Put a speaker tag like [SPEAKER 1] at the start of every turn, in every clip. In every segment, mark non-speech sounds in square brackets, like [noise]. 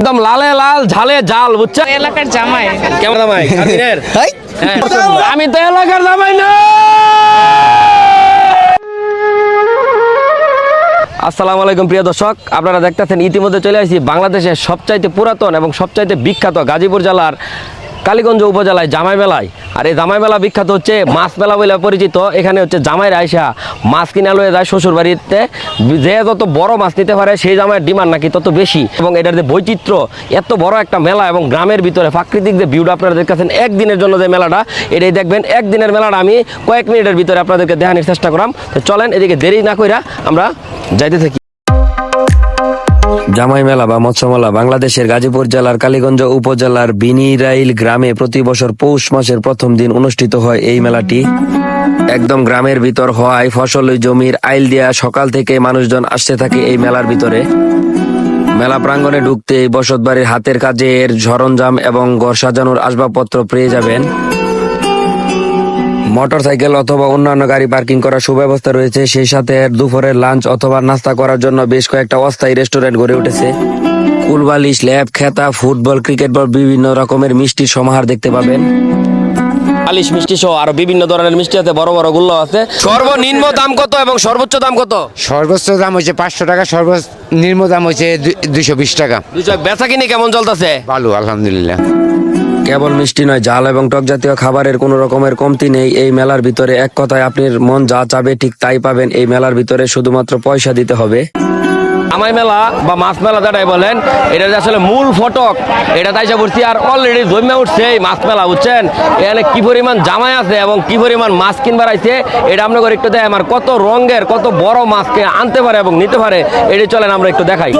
[SPEAKER 1] একদম লালে লাল ঝালে জাল বুঝছ
[SPEAKER 2] এলাকার জামাই।
[SPEAKER 1] কেমন জামাই? [laughs] হ্যাঁ। আমি তো এলাকার জামাই না! আসসালামু আলাইকুম প্রিয় দর্শক। আপনারা দেখতেছেন ইতিমধ্যে চলে আসি বাংলাদেশের সবচাইতে পুরাতন এবং সবচাইতে বিখ্যাত গাজীপুর জেলার কালীগঞ্জ উপজেলায় জামাই মেলায় আর এই জামাই মেলা বিখ্যাত হচ্ছে মাছ মেলা বলে পরিচিত। এখানে হচ্ছে জামাইরা আইসা মাছ কিনে লয়ে যায় শ্বশুর বাড়িতে যে যত বড় মাছ নিতে পারে, সেই জামাইয়ের ডিমান্ড নাকি তত বেশি। এবং এটার যে বৈচিত্র্য, এত বড় একটা মেলা এবং গ্রামের ভিতরে প্রাকৃতিক যে ভিউটা আপনারা দেখতেছেন, একদিনের জন্য যে মেলাটা, এটাই দেখবেন। একদিনের মেলাটা আমি কয়েক মিনিটের ভিতরে আপনাদেরকে দেখানোর চেষ্টা করলাম তো চলেন, এদিকে দেরি না কইরা আমরা যাইতে থাকি। জামাই মেলা বা মৎস্য মেলা বাংলাদেশের গাজীপুর জেলার কালীগঞ্জ উপজেলার বিনিরাইল গ্রামে প্রতি বছর পৌষ মাসের প্রথম দিন অনুষ্ঠিত হয় এই মেলাটি। একদম গ্রামের ভিতর হওয়ায় ফসলি, জমির আইল দিয়া সকাল থেকে মানুষজন আসতে থাকে এই মেলার ভিতরে। মেলা প্রাঙ্গণে ঢুকতে বসত বাড়ির হাতের কাজের সরঞ্জাম এবং ঘর সাজানোর আসবাবপত্র পেয়ে যাবেন। মোটরসাইকেল অথবা অন্যান্য গাড়ি পার্কিং করার সুব্যবস্থা রয়েছে। সেই সাথে দুপুরের লাঞ্চ অথবা নাস্তা করার জন্য বেশ কয়েকটা অস্থায়ী রেস্টুরেন্ট গড়ে উঠেছে। কুলবালিশ ল্যাব খেতা ফুটবল ক্রিকেট বল বিভিন্ন রকমের মিষ্টির সমাহার দেখতে পাবেন। আলিশ মিষ্টি সহ আরও বিভিন্ন ধরনের মিষ্টি আছে বড় বড়গুলো আছে। সর্বনিম্ন দাম কত এবং সর্বোচ্চ দাম কত?
[SPEAKER 3] সর্বোচ্চ দাম হচ্ছে পাঁচশো টাকা সর্বনিম্ন দাম হচ্ছে দুইশো বিশ টাকা।
[SPEAKER 1] দুইশো বেচা কিনি কেমন চলতেছে?
[SPEAKER 3] ভালো আলহামদুলিল্লাহ।
[SPEAKER 1] কেবল মিষ্টি নয় জাল এবং টক জাতীয় খাবারের কোনো রকমের কমতি নেই। এই মেলার ভিতরে এক কথায় আপনার মন যা চাবে ঠিক তাই পাবেন। এই মেলার ভিতরে শুধুমাত্র পয়সা দিতে হবে। আমাই মেলা বা মাছ মেলা যেটাই বলেন এটা যে আসলে মূল ফটক এটা তাই পড়ছি আর অলরেডি জমে উঠছে এই মাছ মেলা বুঝছেন? এখানে কি পরিমাণ জামাই আছে এবং কি পরিমাণ মাছ কিনবার আইছে এটা আপনাদের একটু দেয় আমার কত রঙের কত বড় মাছকে আনতে পারে এবং নিতে পারে এটি চলেন আমরা একটু দেখাই।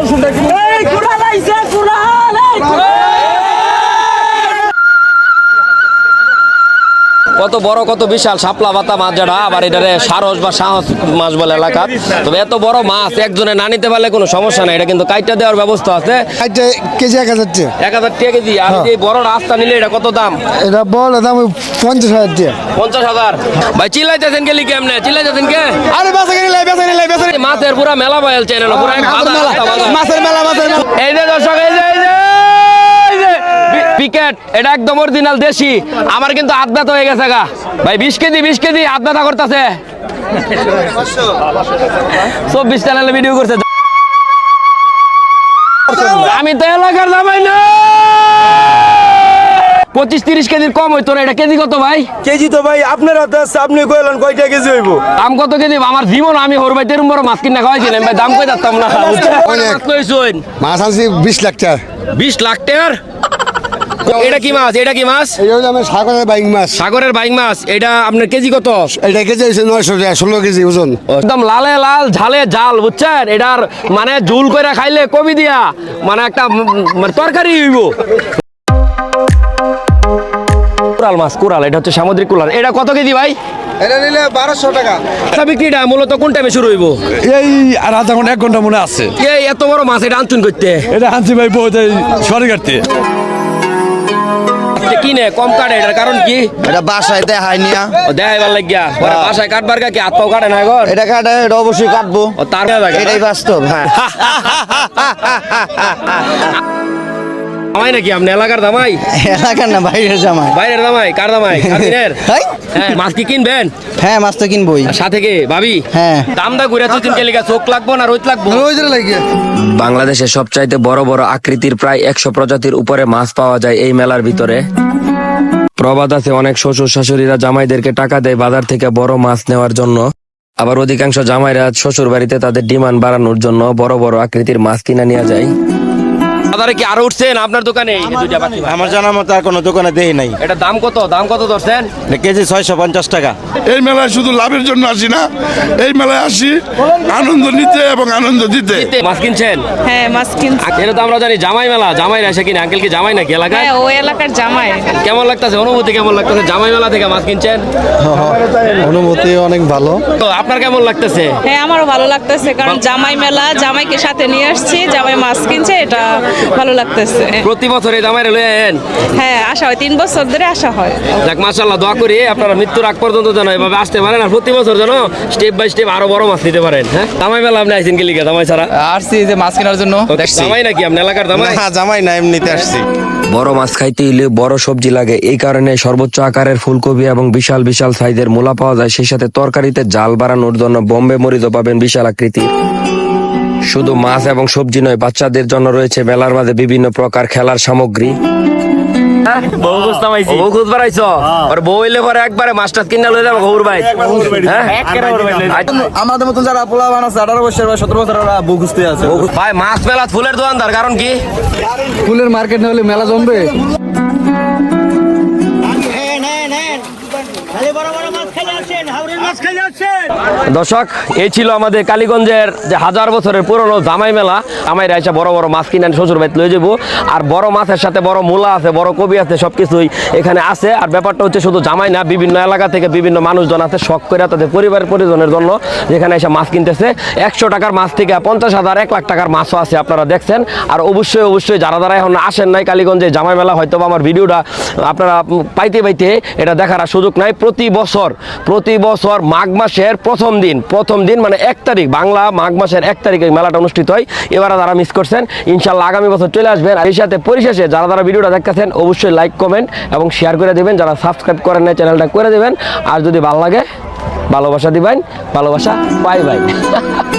[SPEAKER 1] কত বড় কত বিশাল শাপলা পাতা মাছ যারা আবার এটারে সারস বা সাহস মাছ বলে এলাকা তবে এত বড় মাছ একজনে না নিতে পারলে কোনো সমস্যা নাই এটা কিন্তু কাইটা দেওয়ার ব্যবস্থা আছে।
[SPEAKER 4] কেজি এক হাজার
[SPEAKER 1] এক হাজার টাকা কেজি আর এই বড় রাস্তা নিলে এটা কত দাম?
[SPEAKER 4] এটা বল দাম পঞ্চাশ হাজার
[SPEAKER 1] পঞ্চাশ হাজার। ভাই চিল্লাইতেছেন কে লিখে এমনি চিল্লাইতেছেন কে?
[SPEAKER 4] আরে বেচা কিনে লাই বেচা
[SPEAKER 1] এই মাছের পুরা মেলা বয়াল চ্যানেল পুরা।
[SPEAKER 4] মাছের মেলা মাছের মেলা
[SPEAKER 1] এই যে দর্শক এই যে। পিকেট এটা একদম অরিজিনাল দেশি। আমার কিন্তু আধ হয়ে গেছে গা। ভাই বিশ কেজি বিশ কেজি আধ ব্যথা করতেছে। চব্বিশ চ্যানেলে ভিডিও করছে। আমি তো এলাকার জামাই না। পঁচিশ তিরিশ কেজির কম হইতো না। এটা কেজি কত ভাই?
[SPEAKER 5] কেজি তো ভাই আপনার হাতে আছে আপনি কইলেন কয়টা কেজি হইব?
[SPEAKER 1] দাম কত কেজি? আমার জীবন আমি হর ভাই তেরুম বড় মাছ কিনা খাওয়াইছিলাম ভাই দাম কই যাতাম না। মাছ
[SPEAKER 4] আনছি বিশ লাখ টাকা।
[SPEAKER 1] বিশ লাখ টাকার? এটা কি মাছ? এটা কি মাছ?
[SPEAKER 4] এই হলো আমার সাগরের বাইক মাছ।
[SPEAKER 1] সাগরের বাইং মাছ। এটা আপনার কেজি কত?
[SPEAKER 4] এটা কেজি নয়শো ষোলো কেজি ওজন।
[SPEAKER 1] একদম লালে লাল ঝালে জাল বুঝছেন? এটার মানে ঝুল করে খাইলে কবি দিয়া। মানে একটা মানে তরকারি হইব। কুরাল মাছ কুরাল এটা হচ্ছে সামুদ্রিক কুরাল এটা কত কেজি ভাই?
[SPEAKER 4] এটা নিলে বারোশো টাকা।
[SPEAKER 1] আচ্ছা বিক্রিটা মূলত কোন টাইমে শুরু হইব?
[SPEAKER 5] এই আর আধা ঘণ্টা এক ঘণ্টা মনে আছে।
[SPEAKER 1] এই এত বড় মাছ এটা আনচুন করতে।
[SPEAKER 5] এটা আনছি ভাই বহুত সরকারতে
[SPEAKER 1] আজকে কিনে কম কাটে এটার কারণ কি?
[SPEAKER 3] এটা বাসায় দেখায় নিয়া
[SPEAKER 1] ও দেখাই ভালো লাগিয়া পরে বাসায় কাটবার কি হাত পাও কাটে না ঘর?
[SPEAKER 3] এটা কাটে এটা অবশ্যই কাটবো।
[SPEAKER 1] ও তার
[SPEAKER 3] এটাই বাস্তব হ্যাঁ। [laughs]
[SPEAKER 1] জামাই নাকি? আপনি এলাকার জামাই?
[SPEAKER 3] এলাকার না বাইরের জামাই।
[SPEAKER 1] বাইরের জামাই? কার কাদিনের [laughs] হ্যাঁ মাছ কি কিনবেন?
[SPEAKER 3] হ্যাঁ মাছ তো কিনবই।
[SPEAKER 1] সাথে কে? ভাবি?
[SPEAKER 3] হ্যাঁ।
[SPEAKER 1] দাম দা ঘুরে চোখ লাগবো না রোজ লাগবো।
[SPEAKER 4] জন্য লাগে
[SPEAKER 1] বাংলাদেশের সবচাইতে বড় বড় আকৃতির প্রায় একশো প্রজাতির উপরে মাছ পাওয়া যায় এই মেলার ভিতরে। প্রবাদ আছে অনেক শ্বশুর শাশুড়িরা জামাইদেরকে টাকা দেয় বাজার থেকে বড় মাছ নেওয়ার জন্য। আবার অধিকাংশ জামাইরা শ্বশুর বাড়িতে তাদের ডিমান্ড বাড়ানোর জন্য বড় বড় আকৃতির মাছ কিনে নিয়ে যায়। বাজারে কি আরও উঠছেন আপনার দোকানে? এই দুইটা বাকি
[SPEAKER 5] আমার জানার মতো আর কোনো দোকানে দেই নাই।
[SPEAKER 1] এটা দাম কত? দাম কত ধরছেন?
[SPEAKER 5] কেজি ছয়শো পঞ্চাশ টাকা।
[SPEAKER 6] এই মেলায় শুধু লাভের জন্য আসি না এই মেলায় আসি আনন্দ নিতে এবং আনন্দ দিতে।
[SPEAKER 1] মাছ কিনছেন?
[SPEAKER 2] হ্যাঁ মাছ কিনছি।
[SPEAKER 1] এটা তো আমরা জানি জামাই মেলা জামাই এসে কিনে। আঙ্কেল কি জামাই নাকি এলাকায়
[SPEAKER 2] হ্যাঁ ও এলাকার জামাই।
[SPEAKER 1] কেমন লাগতেছে? অনুভূতি কেমন লাগতেছে? জামাই মেলা থেকে মাছ কিনছেন?
[SPEAKER 4] অনুমতি অনেক ভালো।
[SPEAKER 1] তো আপনার কেমন লাগতেছে?
[SPEAKER 2] হ্যাঁ আমারও ভালো লাগতেছে কারণ জামাই মেলা জামাইকে সাথে নিয়ে আসছি জামাই মাছ কিনছে এটা ভালো লাগতেছে।
[SPEAKER 1] প্রতি বছর এই জামাইরে লয়ে আয়েন
[SPEAKER 2] হ্যাঁ আসা হয় তিন বছর ধরে আসা হয়।
[SPEAKER 1] যাক মাশাল্লাহ দোয়া করি আপনারা মৃত্যুর আগ পর্যন্ত যেন এভাবে আসতে পারেন আর প্রতি বছর যেন স্টেপ বাই স্টেপ আরও বড় মাছ নিতে পারেন হ্যাঁ? জামাই মেলা আপনি আইছেন কি লিগে জামাই ছাড়া?
[SPEAKER 7] আসছি যে মাছ কেনার জন্য দেখছি।
[SPEAKER 1] জামাই নাকি আপনি এলাকার জামাই?
[SPEAKER 7] না জামাই না এমনিতে আসছি।
[SPEAKER 1] বড় মাছ খাইতে হইলে বড় সবজি লাগে এই কারণে সর্বোচ্চ আকারের ফুলকপি এবং বিশাল বিশাল সাইজের মূলা পাওয়া যায় সেই সাথে তরকারিতে জাল বাড়ানোর জন্য বম্বে মরিচও পাবেন বিশাল আকৃতির। শুধু মাছ এবং সবজি নয় বাচ্চাদের জন্য রয়েছে মেলার মাঝে বিভিন্ন প্রকার খেলার সামগ্রী। হ্যাঁ।
[SPEAKER 7] আমাদের মতন যারা পোলা বানাচ্ছে আঠারো বছর বা সতেরো বছর ওরা বউ খুঁজতে আছে।
[SPEAKER 1] ভাই মাছ মেলা ফুলের দোকানদার কারণ কি?
[SPEAKER 4] ফুলের মার্কেট না হলে মেলা জমবে?
[SPEAKER 1] দর্শক, এই ছিল আমাদের কালীগঞ্জের যে হাজার বছরের পুরনো জামাই মেলা। জামাই রাইসা বড় বড় মাছ কিনে শ্বশুর বাড়িতে লয়ে যাব। আর বড় মাছের সাথে বড় মূলা আছে, বড় কবি আছে, সবকিছুই এখানে আছে। আর ব্যাপারটা হচ্ছে শুধু জামাই না, বিভিন্ন এলাকা থেকে বিভিন্ন মানুষজন আছে, শখ করে তাদের পরিবার পরিজনের জন্য যেখানে এসে মাছ কিনতেছে। একশো টাকার মাছ থেকে পঞ্চাশ হাজার, এক লাখ টাকার মাছও আছে আপনারা দেখছেন। আর অবশ্যই অবশ্যই যারা যারা এখন আসেন নাই কালীগঞ্জে জামাই মেলা হয়তো আমার ভিডিওটা আপনারা পাইতে পাইতে এটা দেখার সুযোগ নাই। প্রতি বছর প্রতি বছর মাঘ মাসের প্রথম দিন প্রথম দিন মানে এক তারিখ, বাংলা মাঘ মাসের এক তারিখে মেলাটা অনুষ্ঠিত হয়। এবারে যারা মিস করছেন ইনশাল্লাহ আগামী বছর চলে আসবেন। আর এই সাথে পরিশেষে যারা যারা ভিডিওটা দেখতেছেন, অবশ্যই লাইক কমেন্ট এবং শেয়ার করে দেবেন। যারা সাবস্ক্রাইব করেন না চ্যানেলটা করে দেবেন। আর যদি ভালো লাগে, ভালোবাসা দিবেন, ভালোবাসা বাই বাই [laughs]